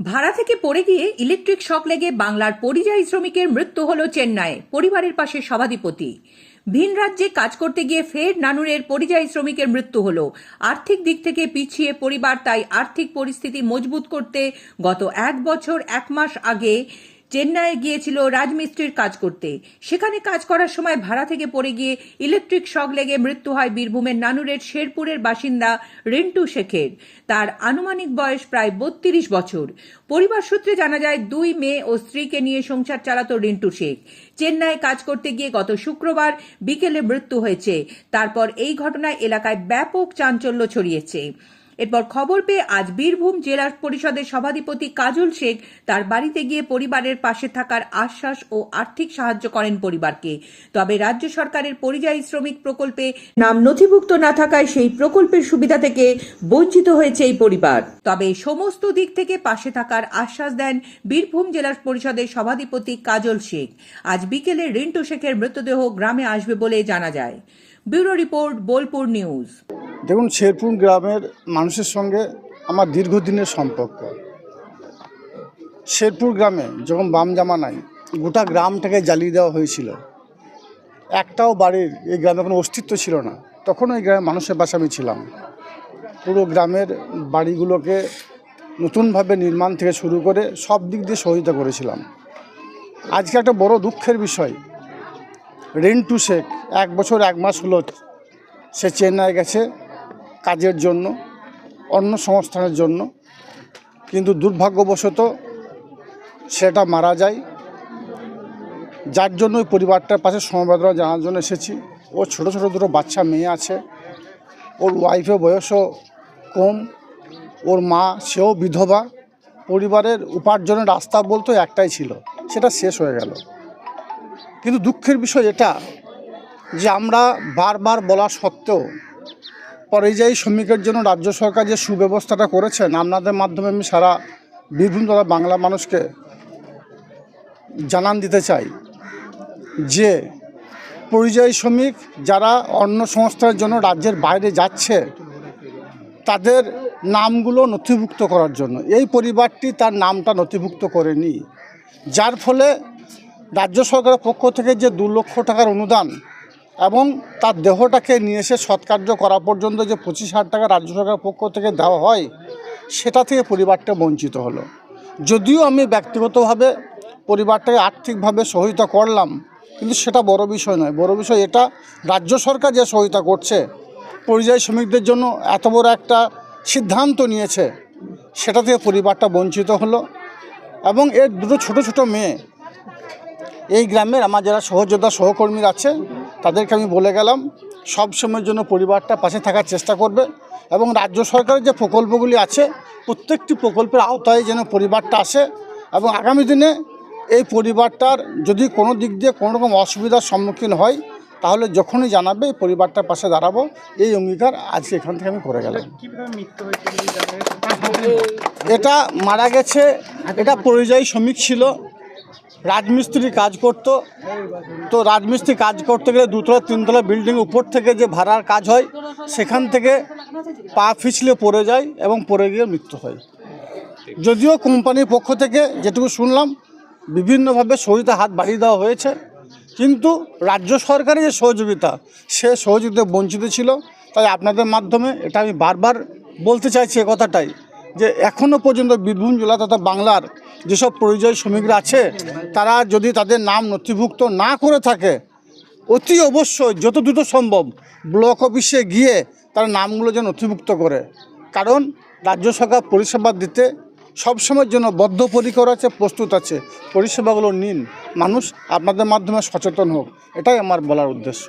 ভাড়া থেকে পড়ে গিয়ে ইলেকট্রিক শক লেগে বাংলার পরিযায়ী শ্রমিকের মৃত্যু হল চেন্নাই পরিবারের পাশে সভাধিপতি। ভিন রাজ্যে কাজ করতে গিয়ে ফের নানুরের পরিযায়ী শ্রমিকের মৃত্যু হল। আর্থিক দিক থেকে পিছিয়ে পরিবার, তাই আর্থিক পরিস্থিতি মজবুত করতে গত এক বছর এক মাস আগে চেন্নাইয়ে গিয়েছিল রাজমিস্ত্রির কাজ করতে। সেখানে কাজ করার সময় ভাড়া থেকে পড়ে গিয়ে ইলেকট্রিক শক লেগে মৃত্যু হয় বীরভূমের নানুরের শেরপুরের বাসিন্দা রিন্টু শেখের। তার আনুমানিক বয়স প্রায় বত্রিশ বছর। পরিবার সূত্রে জানা যায়, দুই মেয়ে ও স্ত্রীকে নিয়ে সংসার চালাতো রিন্টু শেখ। চেন্নাই কাজ করতে গিয়ে গত শুক্রবার বিকেলে মৃত্যু হয়েছে। তারপর এই ঘটনায় এলাকায় ব্যাপক চাঞ্চল্য ছড়িয়েছে। এরপর খবর পেয়ে আজ বীরভূম জেলা পরিষদের সভাধিপতি কাজল শেখ তার বাড়িতে গিয়ে পরিবারের পাশে থাকার আশ্বাস ও আর্থিক সাহায্য করেন পরিবারকে। তবে রাজ্য সরকারের পরিযায়ী শ্রমিক প্রকল্পে নাম নথিভুক্ত না থাকায় সেই প্রকল্পের সুবিধা থেকে বঞ্চিত হয়েছে এই পরিবার। তবে সমস্ত দিক থেকে পাশে থাকার আশ্বাস দেন বীরভূম জেলা পরিষদের সভাধিপতি কাজল শেখ। আজ বিকেলে রিন্টু শেখের মৃতদেহ গ্রামে আসবে বলে জানা যায়। Bureau report, Bolpur news. দেখুন, শেরপুর গ্রামের মানুষের সঙ্গে আমার দীর্ঘদিনের সম্পর্ক। শেরপুর গ্রামে যখন বাম জামানায় গোটা গ্রামটাকে জ্বালিয়ে দেওয়া হয়েছিল, একটাও বাড়ির এই গ্রামে কোনো অস্তিত্ব ছিল না। তখন ওই গ্রামের মানুষের পাশে আমি ছিলাম। পুরো গ্রামের বাড়িগুলোকে নতুনভাবে নির্মাণ থেকে শুরু করে সব দিক দিয়ে সহযোগিতা করেছিলাম। আজকে একটা বড় দুঃখের বিষয় রিন্টু শেখ, এক বছর এক মাস হলো সে চেন্নাই গেছে কাজের জন্য, অন্য সংস্থানের জন্য। কিন্তু দুর্ভাগ্যবশত সেটা মারা যায়। যার জন্য ওই পরিবারটার পাশে সমবেদনা জানার জন্য এসেছি। ও ছোট ছোট দুটো বাচ্চা, মেয়ে আছে। ওর ওয়াইফের বয়সও কম। ওর মা, সেও বিধবা। পরিবারের উপার্জনের রাস্তা বলতে একটাই ছিল, সেটা শেষ হয়ে গেল। কিন্তু দুঃখের বিষয় এটা যে আমরা বারবার বলা সত্ত্বেও পরিযায়ী শ্রমিকের জন্য রাজ্য সরকার যে সুব্যবস্থাটা করেছেন, আপনাদের মাধ্যমে আমি সারা বীরভূম তথা বাংলা মানুষকে জানান দিতে চাই যে পরিযায়ী শ্রমিক যারা অন্য সংস্থার জন্য রাজ্যের বাইরে যাচ্ছে, তাদের নামগুলো নথিভুক্ত করার জন্য। এই পরিবারটি তার নামটা নথিভুক্ত করেনি। যার ফলে রাজ্য সরকারের পক্ষ থেকে যে দু লক্ষ টাকার অনুদান এবং তার দেহটাকে নিয়ে এসে সৎকার্য করা পর্যন্ত যে পঁচিশ হাজার টাকা রাজ্য সরকারের পক্ষ থেকে দেওয়া হয়, সেটা থেকে পরিবারটা বঞ্চিত হলো। যদিও আমি ব্যক্তিগতভাবে পরিবারটাকে আর্থিকভাবে সহায়তা করলাম, কিন্তু সেটা বড় বিষয় নয়। বড় বিষয় এটা, রাজ্য সরকার যে সহায়তা করছে, পরিযায়ী শ্রমিকদের জন্য এত বড় একটা সিদ্ধান্ত নিয়েছে, সেটা থেকে পরিবারটা বঞ্চিত হলো এবং এর দুটো ছোট ছোট মেয়ে এই গ্রামের আমার যারা সহযোদ্ধা সহকর্মীরা আছে তাদেরকে আমি বলে গেলাম সব সময়ের জন্য পরিবারটা পাশে থাকার চেষ্টা করবে এবং রাজ্য সরকারের যে প্রকল্পগুলি আছে প্রত্যেকটি প্রকল্পের আওতায় যেন পরিবারটা আসে এবং আগামী দিনে এই পরিবারটার যদি কোনো দিক দিয়ে কোনো রকম অসুবিধার সম্মুখীন হয় তাহলে যখনই জানাবে এই পরিবারটার পাশে দাঁড়াবো। এই অঙ্গীকার আজকে এখান থেকে আমি করে গেলাম? এটা মারা গেছে এটা পরিযায়ী শ্রমিক ছিল। রাজমিস্ত্রি কাজ করত। তো রাজমিস্ত্রি কাজ করতে গেলে দুতলা, তিনতলা বিল্ডিং উপর থেকে যে ভাড়ার কাজ হয়, সেখান থেকে পা পিছলে পড়ে যায় এবং পড়ে গিয়ে মৃত্যু হয়। যদিও কোম্পানির পক্ষ থেকে যেটুকু শুনলাম, বিভিন্নভাবে সহযোগিতা হাত বাড়িয়ে দেওয়া হয়েছে, কিন্তু রাজ্য সরকারের যে সহযোগিতা, সে সহযোগিতা বঞ্চিত ছিল। তাই আপনাদের মাধ্যমে এটা আমি বারবার বলতে চাইছি এ কথাটাই। যে এখনও পর্যন্ত বীরভূম জেলা তথা বাংলার যেসব পরিযায়ী শ্রমিকরা আছে, তারা যদি তাদের নাম নথিভুক্ত না করে থাকে, অতি অবশ্যই যত দ্রুত সম্ভব ব্লক অফিসে গিয়ে তার নামগুলো যেন নথিভুক্ত করে। কারণ রাজ্য সরকার পরিষেবা দিতে সবসময়ের জন্য বদ্ধপরিকর আছে, প্রস্তুত আছে। পরিষেবাগুলো নিন। মানুষ আপনাদের মাধ্যমে সচেতন হোক। এটাই আমার বলার উদ্দেশ্য।